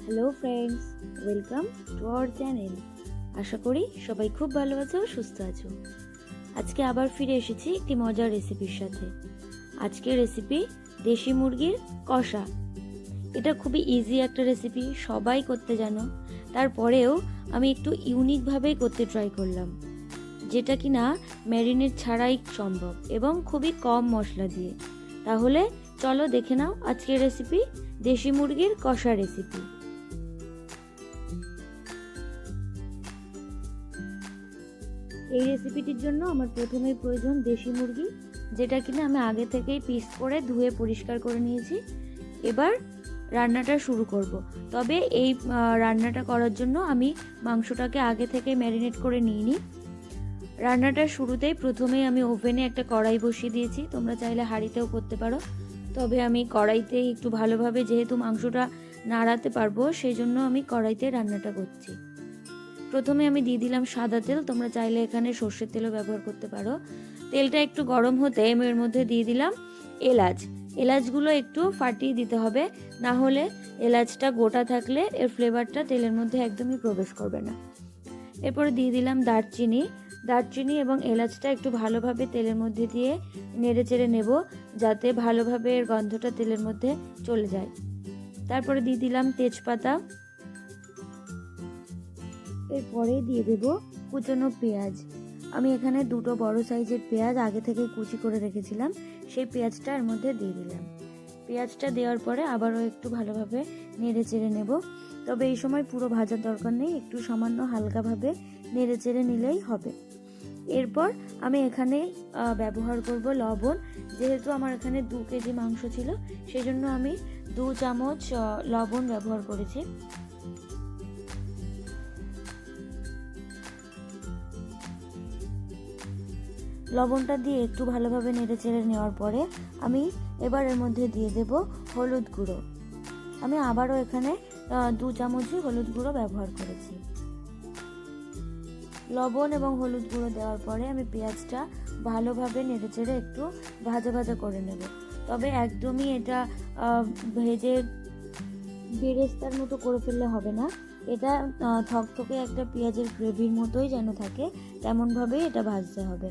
Hello friends welcome to our channel আশা করি সবাই খুব ভালো আছো, সুস্থ আছো। আজকে আবার ফিরে এসেছি একটি মজার রেসিপির সাথে। আজকের রেসিপি দেশি মুরগির কষা। এটা খুবই ইজি একটা রেসিপি সবাই করতে জানো। তারপরেও আমি একটু ইউনিকভাবেই করতে ট্রাই করলাম। যেটা কি না ম্যারিনেট ছাড়াই সম্ভব এবং খুবই কম মশলা দিয়ে। তাহলে চলো দেখে নাও আজকের রেসিপি দেশি মুরগির কষা রেসিপি এই রেসিপিটির জন্য আমার প্রথমেই প্রয়োজন দেশি মুরগি, যেটা কিনা আমি আগে থেকেই পিস করে ধুয়ে পরিষ্কার করে নিয়েছি। এবার রান্নাটা শুরু করব। তবে এই রান্নাটা করার জন্য আমি মাংসটাকে আগে থেকে ম্যারিনেট করে নিইনি রান্নাটার শুরুতেই প্রথমেই আমি ওভেনে একটা কড়াই বসিয়ে দিয়েছি, তোমরা চাইলে হাঁড়িতেও করতে পারো। তবে আমি কড়াইতে একটু ভালোভাবে যেহেতু মাংসটা নাড়াতে পারব, সেই জন্য আমি কড়াইতে রান্নাটা করছি। প্রথমে আমি দিয়ে দিলাম সাদা তেল, তোমরা চাইলে এখানে সর্ষের তেলও ব্যবহার করতে পারো। তেলটা একটু গরম হতে আমি এর মধ্যে দিয়ে দিলাম এলাচ। এলাচগুলো একটু ফাটিয়ে দিতে হবে, না হলে এলাচটা গোটা থাকলে এর ফ্লেভারটা তেলের মধ্যে একদমই প্রবেশ করবে না। এরপরে দিয়ে দিলাম দারচিনি। দারচিনি এবং এলাচটা একটু ভালোভাবে তেলের মধ্যে দিয়ে নেড়ে চেড়ে নেব, যাতে ভালোভাবে এর গন্ধটা তেলের মধ্যে চলে যায়। তারপরে দিয়ে দিলাম তেজপাতা। এরপরে দিয়ে দেব কুচনো পেঁয়াজ। আমি এখানে দুটো বড় সাইজের পেঁয়াজ আগে থেকে কুচি করে রেখেছিলাম, সেই পেঁয়াজটা এর মধ্যে দিয়ে দিলাম। পেঁয়াজটা দেওয়ার পরে আবারও একটু ভালোভাবে নেড়ে চেড়ে নেব। তবে এই সময় পুরো ভাজার দরকার নেই, একটু সামান্য হালকাভাবে নেড়ে চেড়ে নিলেই হবে। এরপর আমি এখানে ব্যবহার করব লবণ। যেহেতু আমার এখানে দু কেজি মাংস ছিল, সেজন্য আমি দু চামচ লবণ ব্যবহার করেছি। লবণটা দিয়ে একটু ভালোভাবে নেড়ে চেড়ে নেওয়ার পরে আমি এবার এর মধ্যে দিয়ে দেব হলুদ গুঁড়ো। আমি আবারও এখানে দু চামচই হলুদ গুঁড়ো ব্যবহার করেছি। লবণ এবং হলুদ গুঁড়ো দেওয়ার পরে আমি পেঁয়াজটা ভালোভাবে নেড়ে চেড়ে একটু ভাজা ভাজা করে নেব। তবে একদমই এটা ভেজে বেরেস্তার মতো করে ফেললে হবে না। এটা থকথকে একটা পেঁয়াজের গ্রেভির মতোই যেন থাকে, তেমনভাবেই এটা ভাজতে হবে।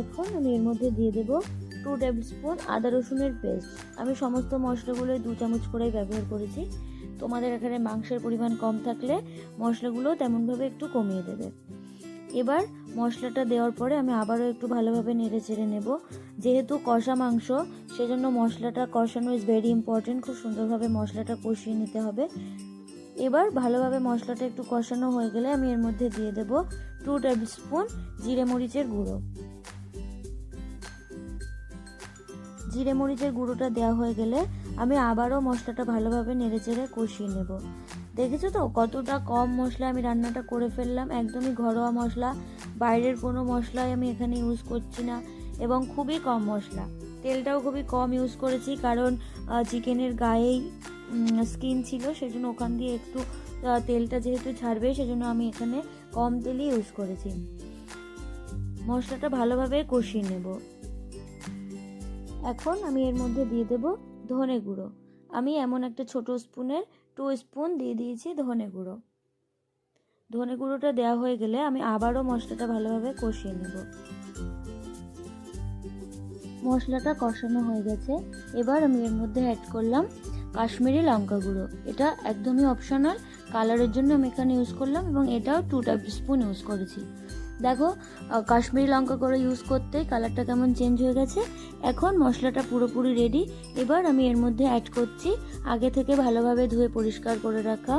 এখন আমি এর মধ্যে দিয়ে দেব টু টেবিল স্পুন আদা রসুনের পেস্ট আমি সমস্ত মশলাগুলো দু চামচ করেই ব্যবহার করেছি। তোমাদের এখানে মাংসের পরিমাণ কম থাকলে মশলাগুলো তেমনভাবে একটু কমিয়ে দেবে। এবার মশলাটা দেওয়ার পরে আমি আবারও একটু ভালোভাবে নেড়ে চেড়ে নেব। যেহেতু কষা মাংস, সেজন্য মশলাটা কষানো ইজ ভেরি ইম্পর্টেন্ট খুব সুন্দরভাবে মশলাটা কষিয়ে নিতে হবে। এবার ভালোভাবে মশলাটা একটু কষানো হয়ে গেলে আমি এর মধ্যে দিয়ে দেব টু টেবিল স্পুন জিরে মরিচের গুঁড়ো। জিরে মরিচের গুঁড়োটা দেওয়া হয়ে গেলে আমি আবারও মশলাটা ভালোভাবে নেড়ে চেড়ে কষিয়ে নেব। দেখেছ তো? কতটা কম মশলা আমি রান্নাটা করে ফেললাম। একদমই ঘরোয়া মশলা। বাইরের কোনো মশলাই আমি এখানে ইউজ করছি না এবং খুবই কম মশলা। তেলটাও খুবই কম ইউজ করেছি কারণ চিকেনের গায়েই স্কিন ছিল সেজন্য ওখান দিয়ে একটু তেলটা যেহেতু ছাড়বে সেজন্য আমি এখানে কম তেলই ইউজ করেছি। মশলাটা ভালোভাবে কষিয়ে নেব। এখন আমি এর মধ্যে দিয়ে দেব ধনে গুঁড়ো। আমি এমন একটা ছোট স্পুনের টু স্পুন দিয়ে দিয়েছি ধনে গুঁড়ো। ধনে গুঁড়োটা দেওয়া হয়ে গেলে আমি আবারও মশলাটা ভালোভাবে কষিয়ে নেব। মশলাটা কষানো হয়ে গেছে। এবার আমি এর মধ্যে অ্যাড করলাম কাশ্মীরি লঙ্কা গুঁড়ো এটা একদমই অপশনাল কালারের জন্য আমি এখানে ইউজ করলাম এবং এটাও টু টেবিল স্পুন ইউজ করেছি। দেখো কাশ্মীরি লঙ্কা করে ইউজ করতেই কালারটা কেমন চেঞ্জ হয়ে গেছে। এখন মশলাটা পুরোপুরি রেডি এবার আমি এর মধ্যে অ্যাড করছি আগে থেকে ভালোভাবে ধুয়ে পরিষ্কার করে রাখা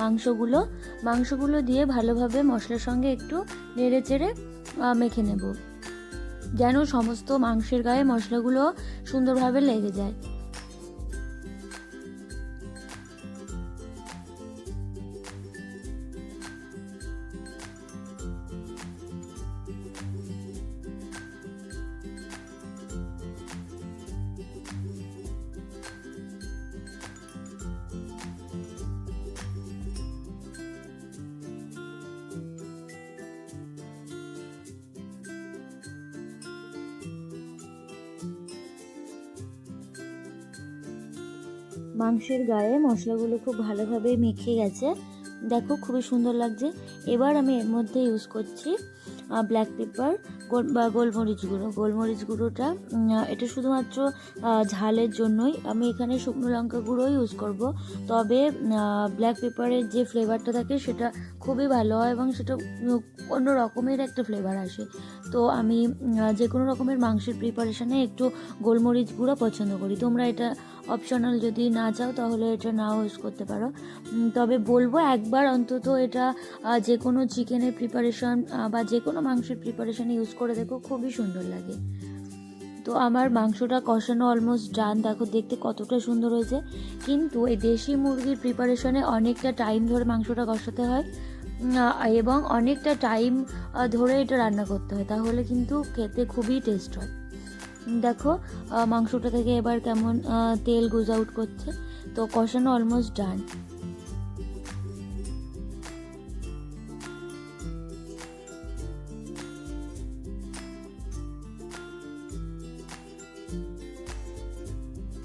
মাংসগুলো। মাংসগুলো দিয়ে ভালোভাবে মশলার সঙ্গে একটু নেড়ে চেড়ে মেখে নেব। যেন সমস্ত মাংসের গায়ে মশলাগুলো সুন্দরভাবে লেগে যায়। মাংসের গায়ে মশলাগুলো খুব ভালোভাবে মেখে গেছে। দেখো খুবই সুন্দর লাগছে। এবার আমি এর মধ্যে ইউজ করছি ব্ল্যাক পেপার বা গোলমরিচ গুঁড়ো। গোলমরিচ গুঁড়োটা এটা শুধুমাত্র ঝালের জন্যই। আমি এখানে শুকনো লঙ্কা গুঁড়ো ইউজ করব। তবে ব্ল্যাক পেপারের যে ফ্লেভারটা থাকে সেটা খুবই ভালো হয় এবং সেটা অন্য রকমের একটা ফ্লেভার আসে। তো আমি যে কোনো রকমের মাংসের প্রিপারেশানে একটু গোলমরিচ গুঁড়ো পছন্দ করি। তোমরা এটা অপশনাল যদি না চাও তাহলে এটা নাও ইউজ করতে পারো। তবে বলব একবার অন্তত এটা যে কোনো চিকেনের প্রিপারেশন বা যে কোনো মাংসের প্রিপারেশানে ইউজ করে দেখো, খুবই সুন্দর লাগে। তো আমার মাংসটা কষানো অলমোস্ট ডান দেখো, দেখতে কতটা সুন্দর হয়েছে। কিন্তু এই দেশি মুরগির প্রিপারেশনে অনেকটা টাইম ধরে মাংসটা কষাতে হয়। এবং অনেকটা টাইম ধরে এটা রান্না করতে হয়। তাহলে কিন্তু খেতে খুবই টেস্ট হয়। দেখো মাংসটা থেকে এবার কেমন তেল গুজ আউট করছে। তো কষানো অলমোস্ট ডান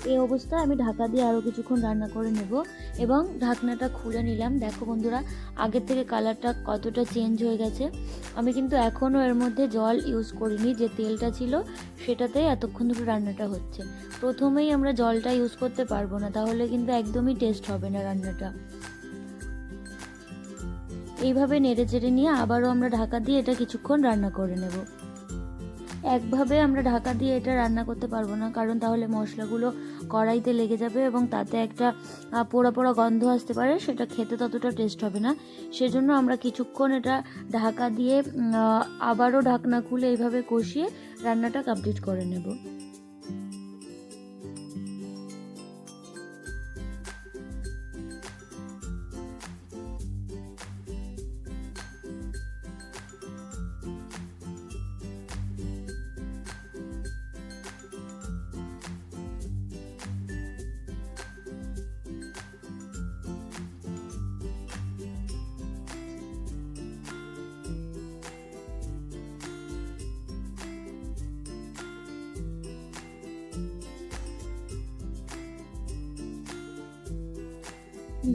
এই অবস্থায় আমি ঢাকা দিয়ে আরও কিছুক্ষণ রান্না করে নেব এবং ঢাকনাটা খুলে নিলাম। দেখো বন্ধুরা, আগের থেকে কালারটা কতটা চেঞ্জ হয়ে গেছে। আমি কিন্তু এখনও এর মধ্যে জল ইউজ করিনি, যে তেলটা ছিল সেটাতেই এতক্ষণ ধরে রান্নাটা হচ্ছে। প্রথমেই আমরা জলটা ইউজ করতে পারব না, তাহলে কিন্তু একদমই টেস্ট হবে না রান্নাটা। এইভাবে নেড়ে চেড়ে নিয়ে আবারও আমরা ঢাকা দিয়ে এটা কিছুক্ষণ রান্না করে নেব। একভাবে আমরা ঢাকা দিয়ে এটা রান্না করতে পারব না, কারণ তাহলে মশলাগুলো কড়াইতে লেগে যাবে এবং তাতে একটা পোড়া পোড়া গন্ধ আসতে পারে, সেটা খেতে ততটা টেস্ট হবে না। সেজন্য আমরা কিছুক্ষণ এটা ঢাকা দিয়ে আবারও ঢাকনা খুলে এইভাবে কষিয়ে রান্নাটা কমপ্লিট করে নেব।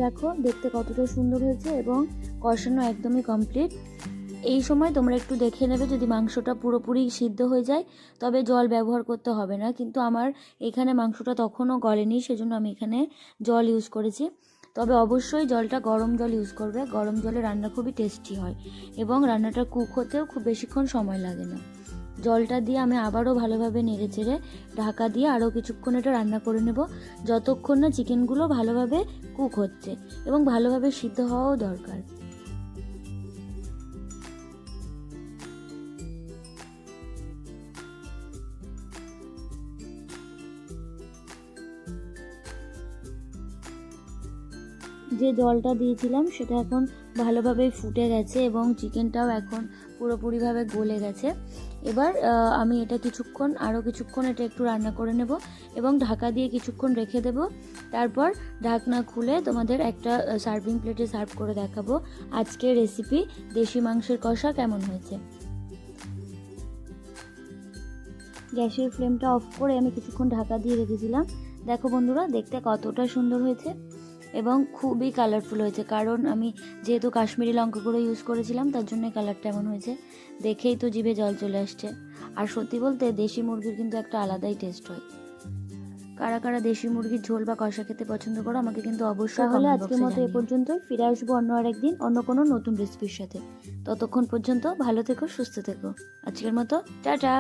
দেখো, দেখতে কতটা সুন্দর হয়েছে এবং কষানো একদমই কমপ্লিট এই সময় তোমরা একটু দেখে নেবে যদি মাংসটা পুরোপুরি সিদ্ধ হয়ে যায়, তবে জল ব্যবহার করতে হবে না। কিন্তু আমার এখানে মাংসটা তখনও গলেনি, সেজন্য আমি এখানে জল ইউজ করেছি। তবে অবশ্যই জলটা গরম জল ইউজ করবে। গরম জলে রান্না খুবই টেস্টি হয় এবং রান্নাটা কুক হতেও খুব বেশিক্ষণ সময় লাগে না। জলটা দিয়ে আমি আবারও ভালোভাবে নেড়ে চেড়ে ঢাকা দিয়ে আরও কিছুক্ষণ এটা রান্না করে নেব, যতক্ষণ না চিকেনগুলো ভালোভাবে কুক হচ্ছে এবং ভালোভাবে সিদ্ধ হওয়াও দরকার। যে জলটা দিয়েছিলাম সেটা এখন ভালোভাবে ফুটে গেছে এবং চিকেনটাও এখন পুরোপুরিভাবে গলে গেছে। এবার আমি এটা কিছুক্ষণ আরও কিছুক্ষণ এটা একটু রান্না করে নেব এবং ঢাকা দিয়ে কিছুক্ষণ রেখে দেব। তারপর ঢাকনা খুলে তোমাদের একটা সার্ভিং প্লেটে সার্ভ করে দেখাবো আজকের রেসিপি দেশি মাংসের কষা কেমন হয়েছে। গ্যাসের ফ্লেমটা অফ করে আমি কিছুক্ষণ ঢাকা দিয়ে রেখেছিলাম দেখো বন্ধুরা, দেখতে কতটা সুন্দর হয়েছে। এবং খুবই কালারফুল হয়েছে। কারণ আমি যেহেতু কাশ্মীরি লঙ্কা গুঁড়ো ইউজ করেছিলাম তার জন্য কালারটা এমন হয়েছে। দেখেই তো জিভে জল চলে আসছে। আর সত্যি বলতে দেশি মুরগির কিন্তু একটা আলাদাই টেস্ট হয়। কারা কারা দেশি মুরগির ঝোল বা কষা খেতে পছন্দ করো আমাকে কিন্তু অবশ্যই তাহলে আজকের মতো এ পর্যন্তই ফিরে আসব অন্য আরেকদিন অন্য কোনো নতুন রেসিপির সাথে। ততক্ষণ পর্যন্ত ভালো থেকো সুস্থ থেকো। আজকের মতো টাটা!